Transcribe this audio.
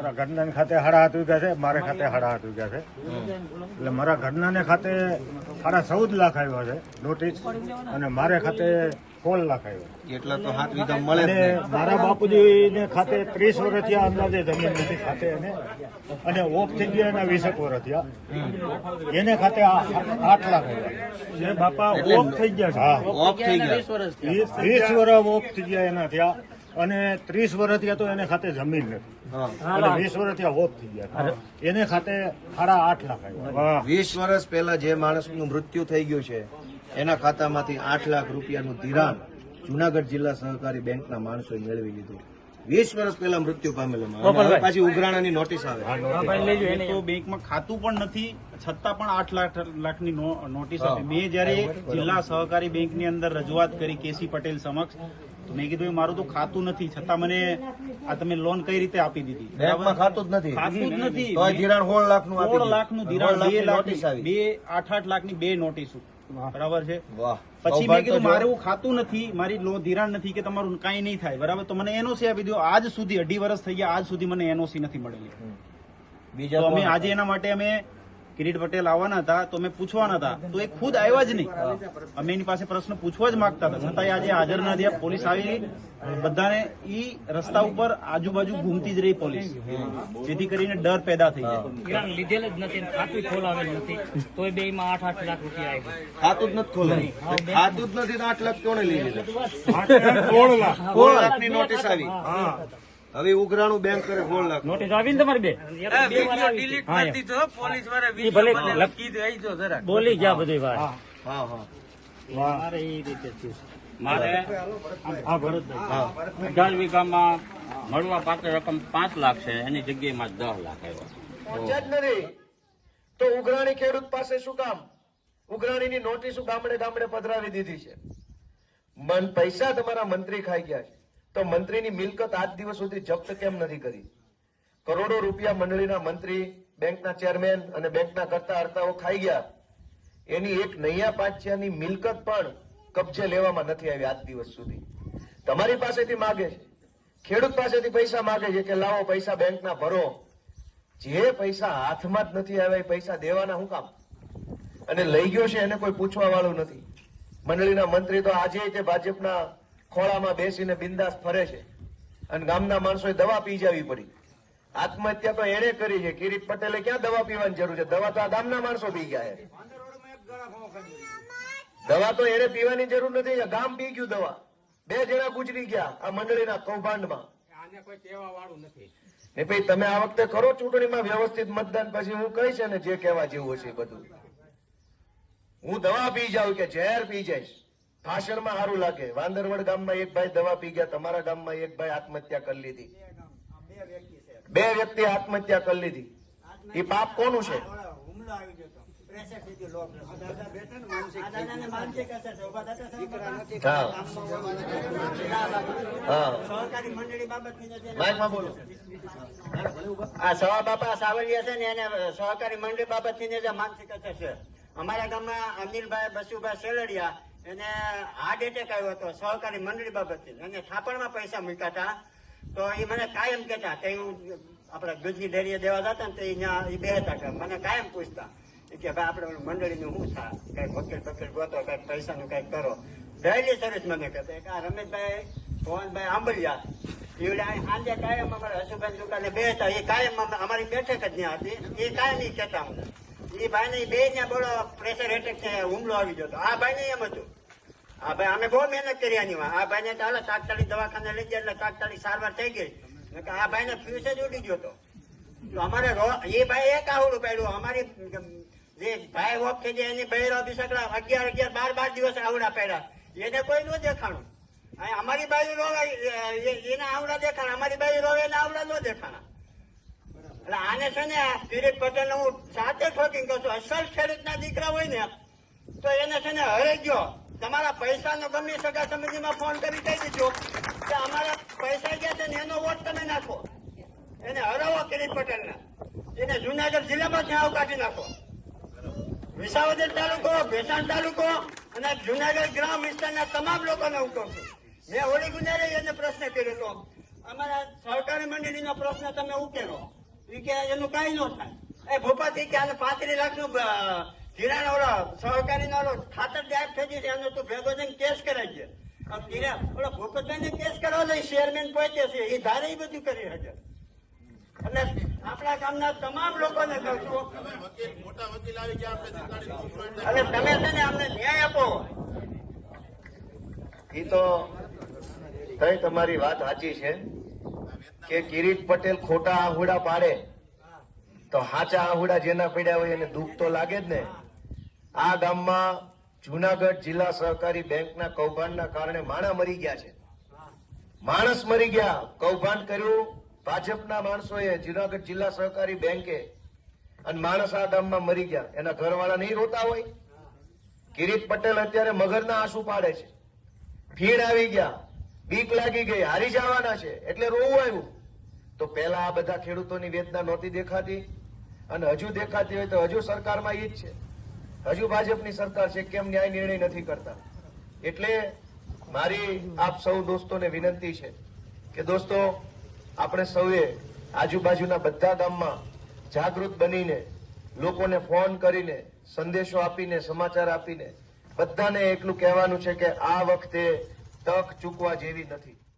મારા ઘરના ખાતે સાડા હાથ વીઘા છે મારે ખાતે સાડા હાથ વીઘા છે. એટલે મારા ઘટનાને ખાતે સાડા ચૌદ લાખ આવ્યા છે નોટિસ અને મારે ખાતે સોળ લાખ આવ્યો એટલા તો હાથ વીઘા મળે અને મારા બાપુજીને ખાતે ત્રીસ વર્ષ થયા અંદાજે જમીન નથી ખાતે એને અને ઓફ થઈ ગયા એના વીસેક વર્ષ થયા એને ખાતે આ- આઠ લાખ આવ્યા જે બાપા ઓફ થઈ ગયા છે. હા ઓફ થઈ ગયા. વીસ વર્ષ ઓફ થઈ ગયા એના થયા અને ત્રીસ વર્ષ થયા તો એને ખાતે જમીન નથી. અને વીસ વર્ષ થયા ઓફ થઈ ગયા. એને ખાતે સાડા આઠ લાખ આવ્યા. વીસ વર્ષ પહેલા જે માણસનું મૃત્યુ થઈ ગયું છે એના ખાતામાંથી આઠ લાખ રૂપિયાનું ધિરાણ જુનાગઢ જિલ્લા સહકારી બેંકના માણસોએ મેળવી લીધું. વીસ વર્ષ પહેલા મૃત્યુ પામેલો માણસ. પાછી ઉઘરાણાની નોટિસ આવે. તો બેંકમાં ખાતું પણ નથી છતાં પણ આઠ લાખ લાખની નોટિસ આપી. મેં જયારે જિલ્લા સહકારી બેંકની અંદર રજૂઆત કરી કેસી પટેલ સમક્ષ તો મેં કીધું મારું તો ખાતું નથી છતાં મને આ તમે લોન કઈ રીતે આપી દીધી? બેંકમાં ખાતું જ નથી. ખાતું જ નથી. ધિરાણ સોળ લાખનું સોળ લાખનું ધિરાણ બે નોટિસ બે આઠ આઠ લાખની બે નોટિસ. બરાબર છે? પછી મેં કીધું મારું ખાતું નથી મારી લો ધિરાણ નથી કે તમારું કાંઈ નહીં થાય. બરાબર? તો મને એનઓસી આપી દો આજ સુધી અઢી વર્ષ થઈ ગયા આજ સુધી મને એનઓસી નથી મળેલી. બીજા અમે આજે એના માટે અમે કિરીટ પટેલ આવવાના હતા તો અમે પૂછવાના હતા. તો એ ખુદ આવ્યા જ નહીં. અમે એની પાસે પ્રશ્ન પૂછવા જ માંગતા હતા. છતાં આજે હાજર ના થયા પોલીસ આવી બધાને ઈ રસ્તા ઉપર આજુબાજુ ઘૂમતી જ રહી પોલીસ. જેથી કરીને ડર પેદા થઈ જાય. લીધેલ જ નથી ખાતું ખોલાવેલ નથી. તો બે માં આઠ આઠ લાખ રૂપિયા આવ્યા. ખાતું જ નથી ખોલાવ્યું ખાતું જ નથી તો આઠ લાખ કોને લઈ લીધા? લાખ. સોળ લાખની નોટિસ આવી? હવે ઉઘરાણું બેંક કરે સોળ લાખ નોટિસ આવી ને તમારી બે? બે વાર આવી હતી. હા, એમ. ઈ ભલે જરા બોલી ગયા બધી વાત હા. હા મારે એ રીતે થયું. છે. મારે? હા. ભરતભાઈ અઢાર વીઘામાં મળવા પાત્ર રકમ પાંચ લાખ છે એની જગ્યાએ માં દસ લાખ આવ્યો પહોંચ્યા જ નથી તો ઉઘરાણી ખેડૂત પાસે શું કામ? ઉઘરાણીની નોટિસ ગામડે ગામડે પધરાવી દીધી છે. મન પૈસા તમારા મંત્રી ખાઈ ગયા છે. તો મંત્રીની મિલકત આજ દિવસ સુધી જપ્ત કેમ નથી કરી? કરોડો રૂપિયા મંડળીના મંત્રી, બેંકના ચેરમેન અને બેંકના કરતા હર્તાઓ ખાઈ ગયા. એની એક નૈયા પાંચિયાની મિલકત પણ કબજે લેવામાં નથી આવી આજ દિવસ સુધી. તમારી પાસેથી માગે છે. ખેડૂત પાસેથી પૈસા માગે છે કે લાવો, પૈસા બેંકના ભરો. જે પૈસા હાથમાં જ નથી આવ્યા એ પૈસા દેવાના હું કામ? અને લઈ ગયો છે એને કોઈ પૂછવા વાળું નથી. મંડળીના મંત્રી તો આજે તે ભાજપના ખોળામાં બેસીને બિંદાસ ફરે છે. અને ગામના માણસોએ દવા પી જવી પડી. આત્મહત્યા તો એણે કરી છે. કિરીટ પટેલે ક્યાં દવા પીવાની જરૂર છે? દવા તો આ ગામના માણસો પી ગયા દવા તો એને પીવાની જરૂર નથી. ગામ પી ગયું દવા. બે જણા ગુજરી ગયા આ મંડળીના કૌભાંડમાં. ને ભાઈ, તમે આ વખતે કરો ચૂંટણીમાં વ્યવસ્થિત મતદાન, પછી હું કહીશ ને જે કહેવા જેવું હશે બધું. હું દવા પી જાઉં કે ઝેર પી જઈશ. ભાષણમાં સારું લાગે. વાંદરવડ ગામમાં એક ભાઈ દવા પી ગયા, તમારા ગામમાં એક ભાઈ આત્મહત્યા કરી લીધી. બે વ્યક્તિ આત્મહત્યા કરી લીધી. એ પાપ કોનું છે? સહકારી મંડળી બાબતની જે માનસિક અસર છે. અમારા ગામમાં અનિલભાઈ બસુભાઈ સેલડિયા એને હાર્ટ એટેક આવ્યો હતો સહકારી મંડળી બાબતથી. અને થાપણમાં પૈસા મૂક્યા હતા. તો એ મને કાયમ કહેતા કે હું આપણે દૂધની ડેરીએ દેવા જતા ને તો ત્યાં એ બેહતા કે મને કાયમ પૂછતા કે ભાઈ આપણે મંડળીનું શું થાય? કંઈક વકીલ વકીલ ગોતો કંઈક પૈસાનું કંઈક કરો. ડેલી સર્વિસ મને કહેતા. કે આ રમેશભાઈ પવનભાઈ આંબલિયા. એ ઓલા અહીં સાંજે કાયમ અમારા હસુભાઈ દુકાને બેહતા. એ કાયમ અમારી બેઠક જ ત્યાં હતી. એ કાયમ એ કહેતા અમને. એ ભાઈને બે ત્યાં બોલો પ્રેશરથી હુમલો આવી હતો. આ ભાઈને એમ હતું. આ ભાઈ, અમે બહુ મહેનત કરી આની આ ભાઈને ને ચાલો તાત્કાલિક દવાખાને લઈ ગયા એટલે તાત્કાલિક સારવાર થઈ ગઈ. આ ભાઈને ફ્યુઝ જ ઉડી ગયો હતો. અમારે એ ભાઈ એક આવડું પહેલું અમારી જે ભાઈ ઓફ થઈ જાય એની બહેરો બિસકડા અગિયાર અગિયાર, બાર બાર દિવસ આવડા પડ્યા. એને કોઈ ન દેખાણું. અમારી બાજુ રોવે એના આવડા દેખાણા. અમારી બાજુ રોવે એના આવડા ન દેખાણા. એટલે આને છે ને કિરીટ પટેલ હું સાથે ઠોકીને કહું છું, અસલ ખેડૂતના દીકરા હોય ને, તો એને છે ને હરે ગયો. તમારા પૈસાનો ગમે સગા સમિતિમાં ફોન કરી કહી દીધો કે અમારા પૈસા ગયા છે ને એનો વોટ તમે નાખો. એને હરાવો કિરીટ પટેલને. એને જુનાગઢ જિલ્લામાં ત્યાં કાઢી નાખો. વિસાવદર તાલુકો, ભેસાણ તાલુકો અને જુનાગઢ ગ્રામ વિસ્તારના તમામ લોકોને હું કહું છું. મેં હોળી ગુનારે એને પ્રશ્ન કર્યો હતો અમારા સહકારી મંડળીનો પ્રશ્ન તમે ઉકેલો. એનું કઈ ન થાય. એ ભૂપાથી કે આને પાંત્રીસ લાખનું ધિરાણ ઓલો સહકારી ઓલો ખાતર જાહેર થઈ ગયું એનો તું ભેગો થઈને કેસ કરાવી છે આમ ધિરાણ ઓલો ભૂપતભાઈ ને કેસ કરવા દે ચેરમેન પહોંચે છે. એ ધારે બધું કરી શકે. એટલે આપણા ગામના તમામ લોકોને કહું છું તમે છે ને અમને ન્યાય આપો. એ તો તઈ તમારી વાત સાચી છે. કે કિરીટ પટેલ ખોટા આહુડા પાડે, તો હાચા આહુડા જેના પીડ્યા હોય એને દુઃખ તો લાગે જ ને. આ ગામમાં જુનાગઢ જિલ્લા સહકારી બેંકના કૌભાંડના કારણે માણા મરી ગયા છે. માણસ મરી ગયા. કૌભાંડ કર્યું ભાજપના માણસોએ જુનાગઢ જિલ્લા સહકારી બેંકે. અને માણસ આ ગામમાં મરી ગયા. એના ઘરવાળા નહીં રોતા હોય? કિરીટ પટેલ અત્યારે મગરના આંસુ પાડે છે. ભીડ આવી ગયા. બીક લાગી ગઈ. હારી જવાના છે. એટલે રોવું આવ્યું. તો પહેલા આ બધા ખેડૂતોની વેદના નહોતી દેખાતી? અને હજુ દેખાતી હોય તો હજુ સરકારમાં એ જ છે. હજુ ભાજપની સરકાર છે, કેમ ન્યાય નિર્ણય નથી કરતા? એટલે મારી આપ સૌ દોસ્તોને વિનંતી છે કે દોસ્તો, આપણે સૌએ આજુબાજુના બધા ગામમાં જાગૃત બનીને, લોકોને ફોન કરીને, સંદેશો આપીને, સમાચાર આપીને, બધાને એટલું કહેવાનું છે કે આ વખતે તક ચૂકવા જેવી નથી.